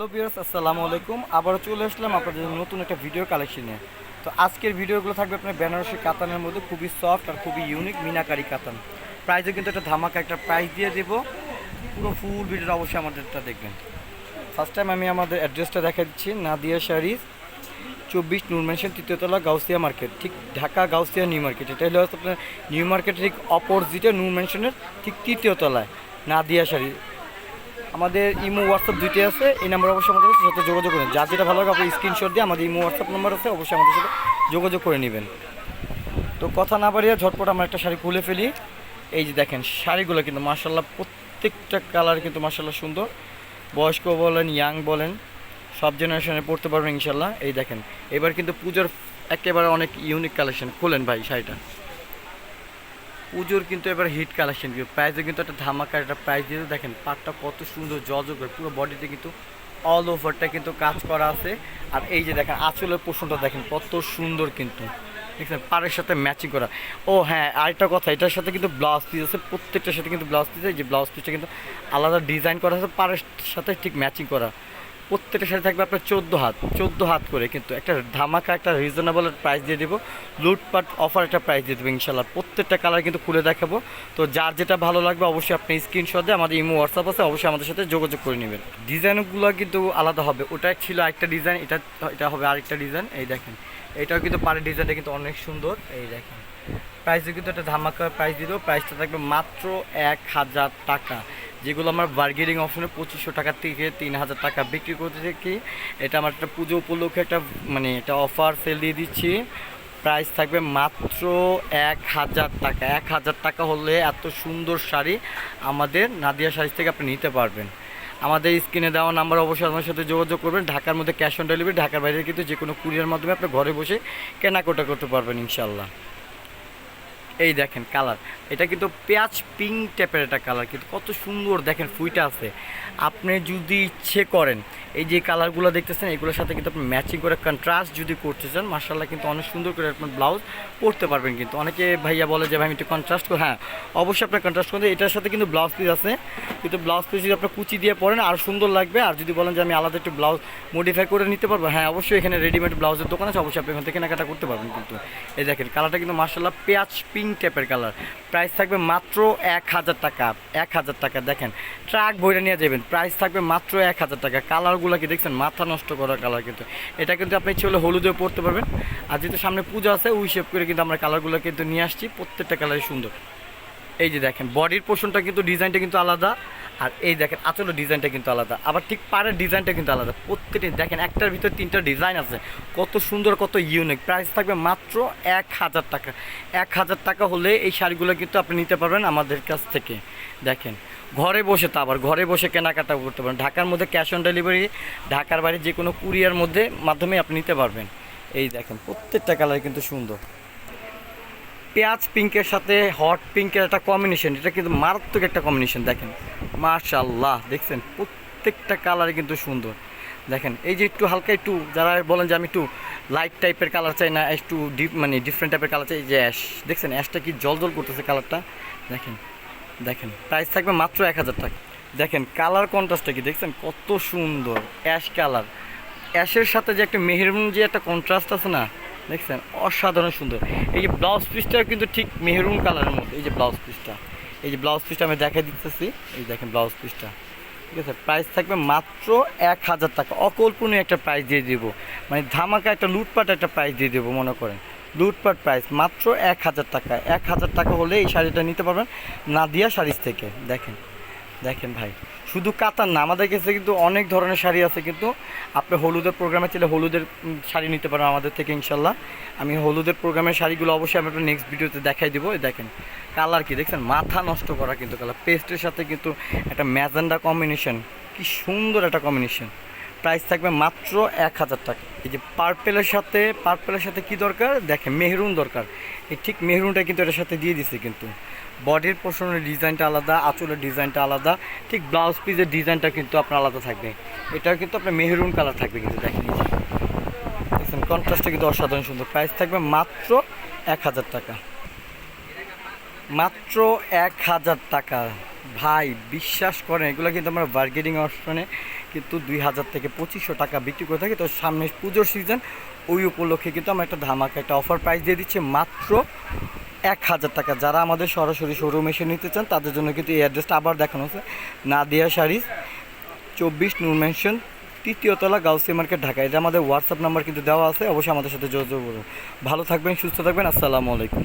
Hello বিয়ার্স আসসালামু আলাইকুম। আবারও চলে আসলাম আপনাদের নতুন একটা ভিডিও কালেকশনে তো আজকের ভিডিওগুলো থাকবে আপনার বেনারসি কাতানের মধ্যে, খুবই সফট আর খুবই ইউনিক মিনাকারি কাতান। প্রাইসে কিন্তু একটা ধামাকা একটা প্রাইস দিয়ে দেবো। পুরো ফুল ভিডিওটা অবশ্যই আমাদেরটা দেখবেন। ফার্স্ট টাইম আমি আমাদের অ্যাড্রেসটা দেখা দিচ্ছি, নাদিয়া শাড়িজ চব্বিশ নূর মেনশন তৃতীয়তলা গাউসিয়া মার্কেট ঠিক ঢাকা, গাউসিয়া নিউ মার্কেট এটা হলো আপনার নিউ মার্কেটের ঠিক অপোজিটে নূর মেনশনের ঠিক তৃতীয়তলায় নাদিয়া শাড়ি। আমাদের ইমো হোয়াটসঅ্যাপ দুইটাই আছে, এই নাম্বার অবশ্যই আমাদের সাথে যোগাযোগ করুন। যার যেটা ভালো লাগে আপনি স্ক্রিনশট দিয়ে আমাদের ইমো হোয়াটসঅ্যাপ নাম্বার আছে, অবশ্যই আমাদের সাথে যোগাযোগ করে নেবেন। তো কথা না বাড়িয়ে ঝটপট আমরা একটা শাড়ি খুলে ফেলি। এই যে দেখেন, শাড়িগুলো কিন্তু মার্শাল্লাহ প্রত্যেকটা কালার কিন্তু মার্শাল্লাহ সুন্দর। বয়স্ক বলেন ইয়াং বলেন, সব জেনারেশনে পড়তে পারবেন ইনশাল্লাহ এই দেখেন, এবার কিন্তু পুজোর একেবারে অনেক ইউনিক কালেকশন খোলেন ভাই শাড়িটা। পুজোর কিন্তু এবার হিট কালেকশন কিন্তু। প্রাইসে কিন্তু একটা ধামাকা একটা প্রাইস দিয়ে দেখেন, পাটটা কত সুন্দর জজো করে পুরো বডিতে কিন্তু অল ওভারটা কিন্তু কাজ করা আছে। আর এই যে দেখেন, আঁচলের পোষণটা দেখেন, কত সুন্দর কিন্তু। দেখছেন, পাড়ের সাথে ম্যাচিং করা। ও হ্যাঁ আরেকটা কথা, এটার সাথে কিন্তু ব্লাউজ পিস আছে, প্রত্যেকটার সাথে কিন্তু ব্লাউজ পিস আছে। যে ব্লাউজ পিসটা কিন্তু আলাদা ডিজাইন করা আছে, পাড়ের সাথে ঠিক ম্যাচিং করা। প্রত্যেকটা শাড়ি থাকবে আপনার চোদ্দ হাত চোদ্দ হাত করে। কিন্তু একটা ধামাকা, একটা রিজনেবল প্রাইস দিয়ে দেবো। লুটপাট অফার একটা প্রাইস দিয়ে দেবো ইনশাল্লাহ প্রত্যেকটা কালার কিন্তু খুলে দেখাবো। তো যার যেটা ভালো লাগবে অবশ্যই আপনি স্ক্রিনশট দিয়ে আমাদের ইমো হোয়াটসঅ্যাপ আছে, অবশ্যই আমাদের সাথে যোগাযোগ করে নেবেন। ডিজাইনগুলো কিন্তু আলাদা হবে। ওটা ছিল একটা ডিজাইন এটা এটা হবে আরেকটা ডিজাইন এই দেখেন, এটাও কিন্তু পাড়ের ডিজাইনটা কিন্তু অনেক সুন্দর। এই দেখেন প্রাইসে কিন্তু একটা ধামাকা প্রাইস দেবো। প্রাইসটা থাকবে মাত্র এক হাজার টাকা। যেগুলো আমার বার্গেনিং অপশনে পঁচিশশো টাকা থেকে তিন হাজার টাকা বিক্রি করতে থাকি। এটা আমার একটা পুজো উপলক্ষে একটা মানে একটা অফার সেল দিয়ে দিচ্ছি। প্রাইস থাকবে মাত্র এক হাজার টাকা। এক হাজার টাকা হলে এত সুন্দর শাড়ি আমাদের নাদিয়া শাড়ি থেকে আপনি নিতে পারবেন। আমাদের স্ক্রিনে দেওয়া নাম্বার অবশ্যই আমার সাথে যোগাযোগ করবেন। ঢাকার মধ্যে ক্যাশ অন ডেলিভারি ঢাকার বাইরে কিন্তু যে কোনো কুরিয়ার মাধ্যমে আপনি ঘরে বসে কেনাকাটা করতে পারবেন ইনশাল্লাহ এই দেখেন কালার এটা কিন্তু পেঁয়াজ পিঙ্ক টাইপের একটা কালার কিন্তু কত সুন্দর দেখেন ফুইটা আছে। আপনি যদি ইচ্ছে করেন, এই যে কালারগুলো দেখতেছেন, এগুলোর সাথে কিন্তু আপনি ম্যাচিং করে কন্ট্রাস্ট যদি করতে চান মার্শাল্লাহ কিন্তু অনেক সুন্দর করে আপনার ব্লাউজ পরতে পারবেন কিন্তু। অনেকে ভাইয়া বলে যে, ভাই, আমি একটু কন্ট্রাস্ট করে। হ্যাঁ অবশ্যই আপনার কন্ট্রাস্ট করতে এটার সাথে কিন্তু ব্লাউজ পিস আছে। কিন্তু ব্লাউজ পিস যদি আপনার কুচি দিয়ে পরেন, আর সুন্দর লাগবে। আর যদি বলেন যে, আমি আলাদা একটু ব্লাউজ মডিফাই করে নিতে পারব হ্যাঁ অবশ্যই এখানে রেডিমেড ব্লাউজের দোকান আছে। অবশ্যই আপনি এখান থেকে কেনাকাটা করতে পারবেন কিন্তু। এই দেখেন কালারটা কিন্তু মার্শাল্লাহ পেঁয়াজ পিঙ্ক টাইপের কালার। প্রাইস থাকবে মাত্র এক হাজার টাকা। এক হাজার টাকা, দেখেন, ট্রাক বইটা নিয়ে যাবেন প্রাইস থাকবে মাত্র এক হাজার টাকা। কালারগুলো কি দেখছেন? মাথা নষ্ট করা কালার কিন্তু। এটা কিন্তু আপনি ইচ্ছে হলে হলুদেও পড়তে পারবেন। আর যেহেতু সামনে পুজো আছে, ওই শেপ করে কিন্তু আমরা কালারগুলো কিন্তু নিয়ে আসছি। প্রত্যেকটা কালারই সুন্দর। এই যে দেখেন, বডির পোর্শনটা কিন্তু ডিজাইনটা কিন্তু আলাদা, আর এই দেখেন আসলে ডিজাইনটা কিন্তু আলাদা। আবার ঠিক পাড়ের ডিজাইনটা কিন্তু আলাদা। প্রত্যেকটি দেখেন, একটার ভিতরে তিনটা ডিজাইন আছে। কত সুন্দর, কত ইউনিক প্রাইস থাকবে মাত্র এক হাজার টাকা। এক হাজার টাকা হলে এই শাড়িগুলো কিন্তু আপনি নিতে পারবেন আমাদের কাছ থেকে। দেখেন, ঘরে বসে তো আবার, ঘরে বসে কেনাকাটা করতে পারেন ঢাকার মধ্যে ক্যাশ অন ডেলিভারি ঢাকার বাইরে যে কোনো কুরিয়ার মধ্যে মাধ্যমে আপনি নিতে পারবেন। এই দেখেন, প্রত্যেকটা কালার কিন্তু সুন্দর। পেঁয়াজ পিঙ্কের সাথে, হট পিঙ্কের একটা কম্বিনেশন এটা কিন্তু মারাত্মক একটা কম্বিনেশন দেখেন। মার্শাল্লাহ দেখছেন? প্রত্যেকটা কালারই কিন্তু সুন্দর। দেখেন, এই যে একটু হালকা একটু, যারা বলেন যে আমি একটু লাইট টাইপের কালার চাই না, একটু ডিপ মানে ডিফারেন্ট টাইপের কালার চাই যে অ্যাশ দেখছেন? অ্যাশটা কি জল জল করতেছে কালারটা দেখেন দেখেন প্রাইস থাকবে মাত্র এক হাজার টাকা। দেখেন কালার কন্ট্রাস্টটা কি? দেখছেন? কত সুন্দর অ্যাশ কালার অ্যাশের সাথে যে একটা মেহরুন যে একটা কন্ট্রাস্ট আছে না দেখছেন? অসাধারণ সুন্দর। এই যে ব্লাউজ পিসটাও কিন্তু ঠিক মেহরুন কালারের মতো এই যে ব্লাউজ পিসটা এই যে ব্লাউজ পিসটা আমি দেখা দিতেছি। এই দেখেন ব্লাউজ পিসটা ঠিক আছে? প্রাইস থাকবে মাত্র এক হাজার টাকা। অকল্পনীয় একটা প্রাইস দিয়ে দেবো। মানে ধামাকা একটা লুটপাট একটা প্রাইস দিয়ে দেবো, মনে করেন। লুটপাট প্রাইস মাত্র এক হাজার টাকা এক হাজার টাকা হলে এই শাড়িটা নিতে পারবেন নাদিয়া শাড়ির থেকে। দেখেন। দেখেন ভাই, শুধু কাতার না, আমাদের কাছে কিন্তু অনেক ধরনের শাড়ি আছে, কিন্তু আপনি হলুদের প্রোগ্রামে চলে হলুদের শাড়ি নিতে পারেন আমাদের থেকে ইনশাল্লাহ। আমি হলুদের প্রোগ্রামের শাড়িগুলো অবশ্যই আমি একটা নেক্সট ভিডিওতে দেখাই দেবো। দেখেন কালার কি দেখছেন? মাথা নষ্ট করা কিন্তু কালার পেস্টের সাথে কিন্তু একটা ম্যাজেন্ডা কম্বিনেশন কি সুন্দর একটা কম্বিনেশন প্রাইস থাকবে মাত্র এক হাজার টাকা। এই যে পার্পেলের সাথে পার্পেলের সাথে কি দরকার? দেখেন, মেহরুন দরকার। এই ঠিক মেহরুনটা কিন্তু এটার সাথে দিয়ে দিছে কিন্তু। বডির পোর্শনের ডিজাইনটা আলাদা, আঁচলের ডিজাইনটা আলাদা। ঠিক ব্লাউজ পিসের ডিজাইনটা কিন্তু আপনার আলাদা থাকবে। এটাও কিন্তু আপনার মেহরুন কালার থাকবে কিন্তু, দেখেন। দেখছেন কন্ট্রাস্টটা কিন্তু অসাধারণ সুন্দর। প্রাইস থাকবে মাত্র এক হাজার টাকা। মাত্র এক হাজার টাকা। ভাই, বিশ্বাস করেন, এগুলো কিন্তু আমরা বার্গেনিং অপশনে কিন্তু দুই হাজার থেকে পঁচিশশো টাকা বিক্রি করে থাকি। তো সামনে পুজোর সিজন ওই উপলক্ষে কিন্তু আমরা একটা ধামাকা একটা অফার প্রাইস দিয়ে দিচ্ছি। মাত্র এক হাজার টাকা। যারা আমাদের সরাসরি শোরুম এসে নিতে চান, তাদের জন্য কিন্তু এই অ্যাড্রেসটা আবার দেখানো হচ্ছে। নাদিয়া শাড়িজ, চব্বিশ নূর মেনশন তৃতীয়তলা গাউসি মার্কেট, ঢাকা। এটা আমাদের হোয়াটসঅ্যাপ নাম্বার কিন্তু দেওয়া আছে, অবশ্যই আমাদের সাথে যোগাযোগ করুন। ভালো থাকবেন, সুস্থ থাকবেন। আসসালামু আলাইকুম।